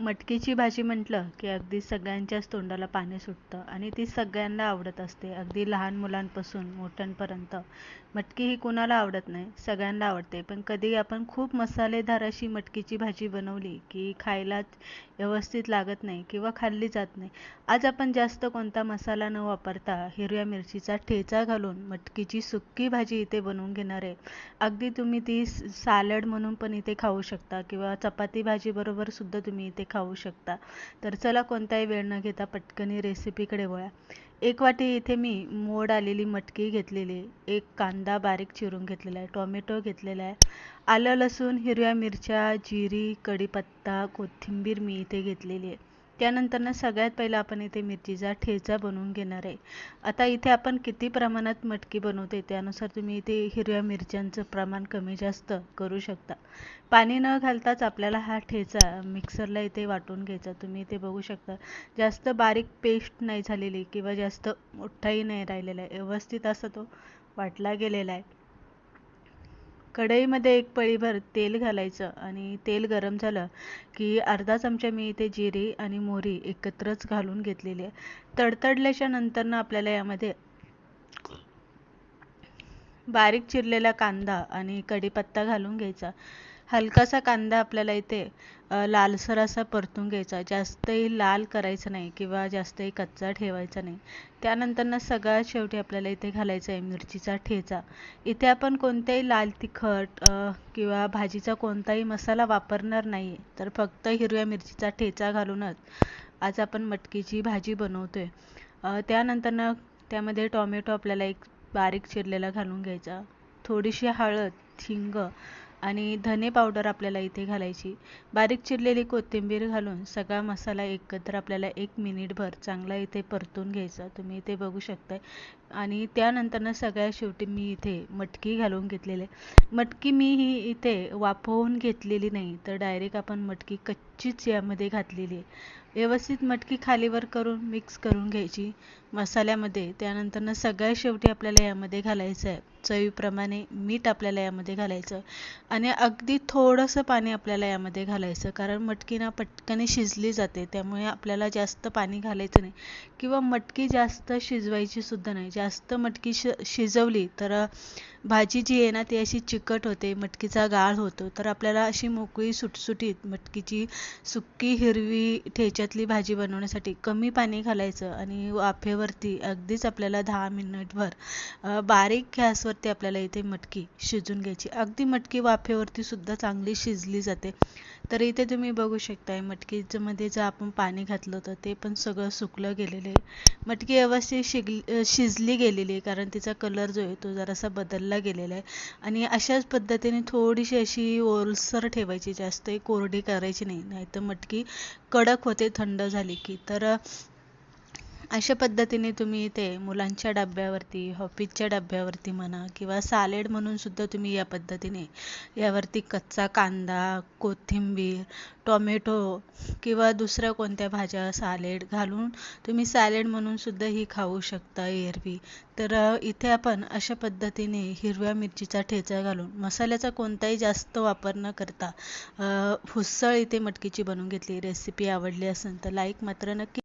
मटकीची भाजी म्हटलं की अगदी सगळ्यांच्याच तोंडाला पाणी सुटतं आणि ती सगळ्यांना आवडत असते. अगदी लहान मुलांपासून मोठ्यांपर्यंत. मटकी ही कुणाला आवडत नाही? सगळ्यांना आवडते. पण कधी आपण खूप मसालेदार अशी मटकीची भाजी बनवली की खायला व्यवस्थित लागत नाही किंवा खाल्ली जात नाही. आज आपण जास्त कोणता मसाला न वापरता हिरव्या मिरचीचा ठेचा घालून मटकीची सुक्की भाजी इथे बनवून घेणार आहे. अगदी तुम्ही ती सॅलड म्हणून पण इथे खाऊ शकता किंवा चपाती भाजी बरोबर सुद्धा तुम्ही इथे खाऊ शकता. तर चला कोणताही वेळ न घेता पटकनी रेसिपीकडे वळा. एक वाटी इथे मी मोड आलेली मटकी घेतलेली एक कांदा बारीक चिरून घेतलेला आहे. टोमॅटो घेतलेला आहे. आलं लसूण हिरव्या मिरच्या जिरी कढीपत्ता कोथिंबीर मी इथे घेतलेली आहे. त्यानंतर सगळ्यात पहिलं आपण इथे मिरचीचा ठेचा बनवून घेणार आहे. आता इथे आपण किती प्रमाणात मटकी बनवते त्यानुसार तुम्ही इथे हिरव्या मिरच्यांचं प्रमाण कमी जास्त करू शकता. पाणी न घालताच आपल्याला हा ठेचा मिक्सरला इथे वाटून घ्यायचा. तुम्ही इथे बघू शकता जास्त बारीक पेस्ट नाही झालेली किंवा जास्त मोठाही नाही राहिलेला आहे. व्यवस्थित असा तो वाटला गेलेला आहे. कढईमध्ये एक पळीभर तेल घालायचं आणि तेल गरम झालं की अर्धा चमचा मी इथे जिरी आणि मोहरी एकत्रच घालून घेतलेली आहे. तडतडल्याच्या नंतरनं आपल्याला यामध्ये बारीक चिरलेला कांदा आणि कढीपत्ता घालून घ्यायचा. हलकासा कांदा आपल्याला इथे लालसर असा परतून घ्यायचा. जास्तही लाल करायचं नाही किंवा जास्तही कच्चा ठेवायचा नाही. त्यानंतर सगळ्यात शेवटी आपल्याला इथे घालायचं आहे मिरचीचा ठेचा. इथे आपण कोणत्याही लाल तिखट किंवा भाजीचा कोणताही मसाला वापरणार नाही तर फक्त हिरव्या मिरचीचा ठेचा घालूनच आज आपण मटकीची भाजी बनवतोय. त्यानंतर त्यामध्ये टॉमॅटो आपल्याला एक बारीक चिरलेला घालून घ्यायचा. थोडीशी हळद हिंग आणि धने पावडर आपल्याला इथे घालायची. बारीक चिरलेली कोथिंबीर घालून सगळा मसाला एकत्र आपल्याला एक मिनिटभर चांगला इथे परतून घ्यायचा. तुम्ही इथे बघू शकता आणि त्यानंतरनं सगळ्या शेवटी मी इथे मटकी घालून घेतलेली आहे. मटकी मी ही इथे वाफवून घेतलेली नाही तर डायरेक्ट आपण मटकी कच्चीच यामध्ये घातलेली आहे. व्यवस्थित मटकी खालीवर करून मिक्स करून घ्यायची मसाल्यामध्ये. त्यानंतरनं सगळ्या शेवटी आपल्याला यामध्ये घालायचं आहे. चवीप्रमाणे मीठ आपल्याला यामध्ये घालायचं आणि अगदी थोडंसं पाणी आपल्याला यामध्ये घालायचं कारण मटकी ना पटकन शिजली जाते त्यामुळे आपल्याला जास्त पाणी घालायचं नाही. किंवा मटकी जास्त शिजवायची सुद्धा नाही. जास्त मटकी श शिजवली तर भाजी जी आहे ना ती अशी चिकट होते मटकीचा गाळ होतो. तर आपल्याला अशी मोकळी सुटसुटीत मटकीची सुक्की हिरवी ठेच्यातली भाजी बनवण्यासाठी कमी पाणी घालायचं आणि वाफेवरती अगदीच आपल्याला दहा मिनिटभर बारीक गॅसवरती आपल्याला इथे मटकी शिजून घ्यायची. अगदी मटकी वाफेवरती सुद्धा चांगली शिजली जाते. तर इथे तुम्ही बघू शकताय मटकीचं मध्ये जर आपण पाणी घातलं होतं ते पण सगळं सुकलं गेलेलं आहे. मटकी व्यवस्थित शिगली शिजली गेलेली आहे कारण तिचा कलर जो आहे तो जरासा बदलला गेलेला आहे. आणि अशाच पद्धतीने थोडीशी अशी ओलसर ठेवायची जास्त कोरडी करायची नाही. नाहीतर मटकी कडक होते थंड झाली की. तर अशा पद्धतीने तुम्ही इथे मुलांच्या डब्यावरती ऑफिसच्या डब्यावरती म्हणा किंवा सालेड म्हणून सुद्धा तुम्ही या पद्धतीने यावरती कच्चा कांदा कोथिंबीर टोमॅटो किंवा दुसऱ्या कोणत्या भाज्या सालेड घालून तुम्ही सॅलेड म्हणून सुद्धा ही खाऊ शकता एरवी. तर इथे आपण अशा पद्धतीने हिरव्या मिरचीचा ठेचा घालून मसाल्याचा कोणताही जास्त वापर न करता हुस्सळ इथे मटकीची बनवून घेतली. रेसिपी आवडली असेल तर लाईक मात्र नक्की